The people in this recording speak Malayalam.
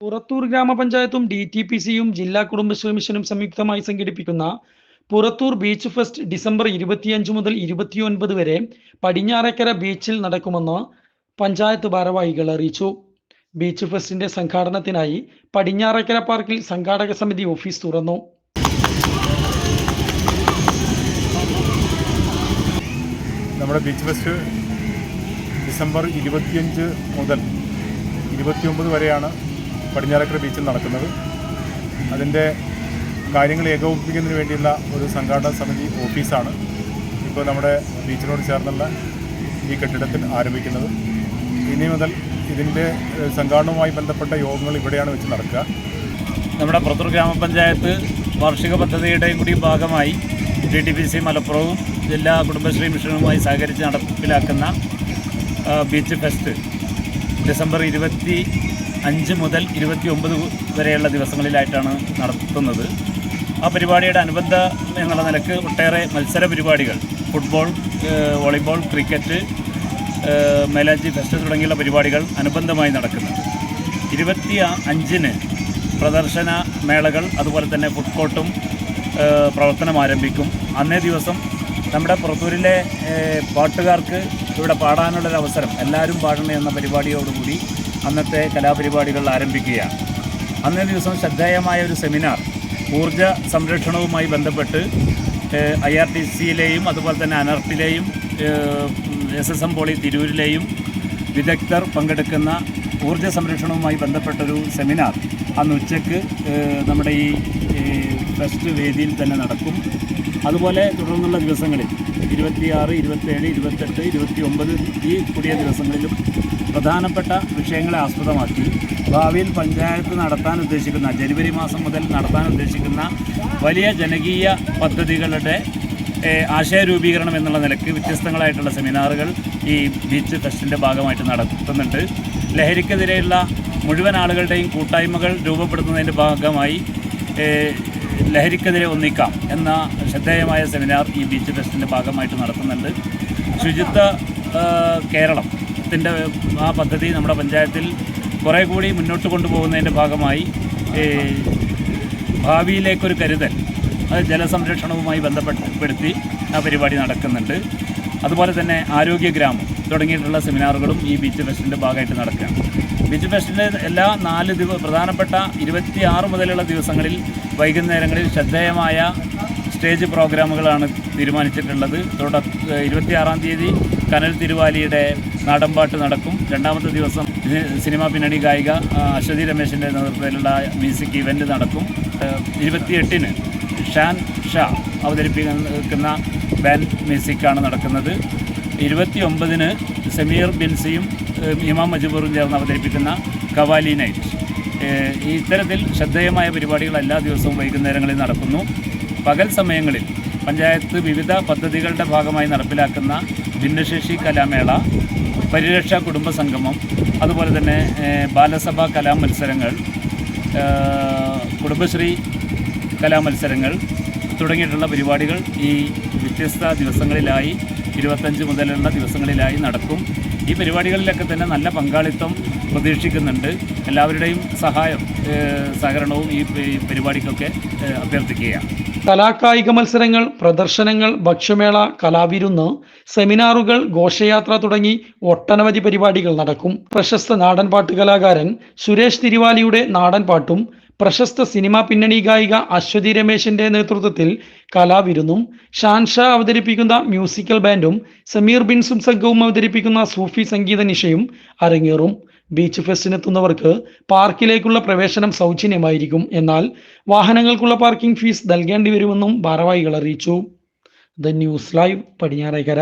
പുറത്തൂർ ഗ്രാമപഞ്ചായത്തും ഡി ടി പി സിയും ജില്ലാ കുടുംബശ്രീ മിഷനും സംയുക്തമായി സംഘടിപ്പിക്കുന്ന പുറത്തൂർ ബീച്ച് ഫെസ്റ്റ് ഡിസംബർ ഇരുപത്തിയഞ്ച് മുതൽ ഇരുപത്തിയൊൻപത് വരെ പടിഞ്ഞാറേക്കര ബീച്ചിൽ നടക്കുമെന്ന് പഞ്ചായത്ത് ഭാരവാഹികൾ അറിയിച്ചു. ബീച്ച് ഫെസ്റ്റിന്റെ സംഘാടനത്തിനായി പടിഞ്ഞാറേക്കര പാർക്കിൽ സംഘാടക സമിതി ഓഫീസ് തുറന്നു. നമ്മുടെ ബീച്ച് ഫെസ്റ്റ് ഡിസംബർ ഇരുപത്തിയഞ്ച് മുതൽ ഇരുപത്തിയൊമ്പത് വരെയാണ് പടിഞ്ഞാറക്കര ബീച്ചിൽ നടക്കുന്നത്. അതിന്റെ കാര്യങ്ങൾ ഏകോപിപ്പിക്കുന്നതിന് വേണ്ടിയുള്ള ഒരു സംഘാടന സമിതി ഓഫീസാണ് ഇപ്പോൾ നമ്മുടെ ബീച്ചിനോട് ചേർന്നുള്ള ഈ കെട്ടിടത്തിൽ ആരംഭിക്കുന്നത്. ഇനി മുതൽ ഇതിന്റെ സംഘാടനവുമായി ബന്ധപ്പെട്ട യോഗങ്ങൾ ഇവിടെയാണ് വെച്ച് നടക്കുക. നമ്മുടെ പുറത്തൂർ ഗ്രാമപഞ്ചായത്ത് വാർഷിക പദ്ധതിയുടെയും കൂടി ഭാഗമായി ഡി ടി പി സി മലപ്പുറവും ജില്ലാ കുടുംബശ്രീ മിഷനുമായി സഹകരിച്ച് നടപ്പിലാക്കുന്ന ബീച്ച് ഫെസ്റ്റ് ഡിസംബർ ഇരുപത്തി അഞ്ച് മുതൽ ഇരുപത്തി ഒമ്പത് വരെയുള്ള ദിവസങ്ങളിലായിട്ടാണ് നടത്തുന്നത്. ആ പരിപാടിയുടെ അനുബന്ധ എന്നുള്ള നിലയ്ക്ക് ഒട്ടേറെ മത്സര പരിപാടികൾ ഫുട്ബോൾ വോളിബോൾ ക്രിക്കറ്റ് മേലാജി ഫെസ്റ്റ് തുടങ്ങിയുള്ള പരിപാടികൾ അനുബന്ധമായി നടക്കുന്നുണ്ട് ഇരുപത്തി അഞ്ചിന് പ്രദർശന മേളകൾ അതുപോലെ തന്നെ ഫുഡ് കോർട്ടും പ്രവർത്തനം ആരംഭിക്കും. അന്നേ ദിവസം നമ്മുടെ പുറത്തൂരിലെ പാട്ടുകാർക്ക് ഇവിടെ പാടാനുള്ളൊരവസരം എല്ലാവരും പാടണേ എന്ന പരിപാടിയോടുകൂടി അന്നത്തെ കലാപരിപാടികൾ ആരംഭിക്കുകയാണ്. അന്നേ ദിവസം ശ്രദ്ധേയമായ ഒരു സെമിനാർ ഊർജ സംരക്ഷണവുമായി ബന്ധപ്പെട്ട് ഐ ആർ ടി സിയിലെയും അതുപോലെ തന്നെ അനർട്ടിലെയും എസ് എസ് എം പോളി തിരൂരിലെയും വിദഗ്ധർ പങ്കെടുക്കുന്ന ഊർജ സംരക്ഷണവുമായി ബന്ധപ്പെട്ടൊരു സെമിനാർ. അന്ന് ഉച്ചയ്ക്ക് നമ്മുടെ ഈ ഫെസ്റ്റ് വേദിയിൽ തന്നെ നടക്കും. അതുപോലെ തുടർന്നുള്ള ദിവസങ്ങളിൽ ഇരുപത്തിയാറ് ഇരുപത്തേഴ് ഇരുപത്തെട്ട് ഇരുപത്തി ഒമ്പത് ഈ കൂടിയ ദിവസങ്ങളിലും പ്രധാനപ്പെട്ട വിഷയങ്ങളെ ആസ്പദമാക്കി. ഭാവിയിൽ പഞ്ചായത്ത് നടത്താൻ ഉദ്ദേശിക്കുന്ന ജനുവരി മാസം മുതൽ നടത്താൻ ഉദ്ദേശിക്കുന്ന വലിയ ജനകീയ പദ്ധതികളുടെ ആശയ ആശയരൂപീകരണം എന്നുള്ള നിലയ്ക്ക് വ്യത്യസ്തങ്ങളായിട്ടുള്ള സെമിനാറുകൾ ഈ ബീച്ച് ഫെസ്റ്റിന്റെ ഭാഗമായിട്ട് നടത്തുന്നുണ്ട്. ലഹരിക്കെതിരെയുള്ള മുഴുവൻ ആളുകളുടെയും കൂട്ടായ്മകൾ രൂപപ്പെടുത്തുന്നതിന്റെ ഭാഗമായി ലഹരിക്കെതിരെ ഒന്നിക്കാം എന്ന ശ്രദ്ധേയമായ സെമിനാർ ഈ ബീച്ച് ഫെസ്റ്റിന്റെ ഭാഗമായിട്ട് നടത്തുന്നുണ്ട്. ശുചിത്വ കേരളത്തിന്റെ ആ പദ്ധതി നമ്മുടെ പഞ്ചായത്തിൽ കുറേ കൂടി മുന്നോട്ട് കൊണ്ടുപോകുന്നതിന്റെ ഭാഗമായി ഭാവിയിലേക്കൊരു കരുതൽ അത് ജലസംരക്ഷണവുമായി ബന്ധപ്പെടുത്തി ആ പരിപാടി നടക്കുന്നുണ്ട്. അതുപോലെ തന്നെ ആരോഗ്യ ഗ്രാമം തുടങ്ങിയിട്ടുള്ള സെമിനാറുകളും ഈ ബീച്ച് ഫെസ്റ്റിന്റെ ഭാഗമായിട്ട് നടക്കുകയാണ്. ബീച്ച് ഫെസ്റ്റിന്റെ എല്ലാ നാല് ദിവ പ്രധാനപ്പെട്ട ഇരുപത്തി ആറ് മുതലുള്ള ദിവസങ്ങളിൽ വൈകുന്നേരങ്ങളിൽ ശ്രദ്ധേയമായ സ്റ്റേജ് പ്രോഗ്രാമുകളാണ് തീരുമാനിച്ചിട്ടുള്ളത്. തുട ഇരുപത്തിയാറാം തീയതി കനൽ തിരുവാലിയുടെ നാടൻപാട്ട് നടക്കും. രണ്ടാമത്തെ ദിവസം സിനിമ പിന്നണി ഗായിക അശ്വതി രമേശിന്റെ നേതൃത്വത്തിലുള്ള മ്യൂസിക് ഇവന്റ് നടക്കും. ഇരുപത്തിയെട്ടിന് ഷാൻ ഷാ അവതരിപ്പിക്കുന്ന ബാൻഡ് മ്യൂസിക്കാണ് നടക്കുന്നത്. ഇരുപത്തി ഒമ്പതിന് സമീർ ബിൻസിയും ഇമാം മജബൂറും ചേർന്ന് അവതരിപ്പിക്കുന്ന കവാലി നൈറ്റ്. ഇത്തരത്തിൽ ശ്രദ്ധേയമായ പരിപാടികൾ എല്ലാ ദിവസവും വൈകുന്നേരങ്ങളിൽ നടക്കുന്നു. പകൽ സമയങ്ങളിൽ പഞ്ചായത്ത് വിവിധ പദ്ധതികളുടെ ഭാഗമായി നടപ്പിലാക്കുന്ന ഭിന്നശേഷി കലാമേള പരിരക്ഷ കുടുംബ സംഗമം അതുപോലെ തന്നെ ബാലസഭാ കലാമത്സരങ്ങൾ കുടുംബശ്രീ കലാമത്സരങ്ങൾ തുടങ്ങിയിട്ടുള്ള പരിപാടികൾ ഈ വ്യത്യസ്ത ദിവസങ്ങളിലായി ഇരുപത്തഞ്ച് മുതലുള്ള ദിവസങ്ങളിലായി നടക്കും. ഈ പരിപാടികളിലൊക്കെ തന്നെ നല്ല പങ്കാളിത്തം പ്രതീക്ഷിക്കുന്നുണ്ട്. എല്ലാവരുടെയും സഹായം സഹകരണവും ഈ പരിപാടിക്കൊക്കെ അഭ്യർത്ഥിക്കുകയാണ്. കലാകായിക മത്സരങ്ങൾ പ്രദർശനങ്ങൾ ഭക്ഷ്യമേള കലാവിരുന്ന് സെമിനാറുകൾ ഘോഷയാത്ര തുടങ്ങി ഒട്ടനവധി പരിപാടികൾ നടക്കും. പ്രശസ്ത നാടൻപാട്ട് കലാകാരൻ സുരേഷ് തിരുവാലിയുടെ നാടൻപാട്ടും പ്രശസ്ത സിനിമാ പിന്നണി ഗായിക അശ്വതി രമേശിന്റെ നേതൃത്വത്തിൽ കലാവിരുന്നും ഷാൻഷാ അവതരിപ്പിക്കുന്ന മ്യൂസിക്കൽ ബാൻഡും സമീർ ബിൻസും സംഘവും അവതരിപ്പിക്കുന്ന സൂഫി സംഗീത നിശയും അരങ്ങേറും. ബീച്ച് ഫെസ്റ്റിനെത്തുന്നവർക്ക് പാർക്കിലേക്കുള്ള പ്രവേശനം സൗജന്യമായിരിക്കും. എന്നാൽ വാഹനങ്ങൾക്കുള്ള പാർക്കിംഗ് ഫീസ് നൽകേണ്ടി വരുമെന്നും ഭാരവാഹികൾ അറിയിച്ചു. The news live Padinjarekkara.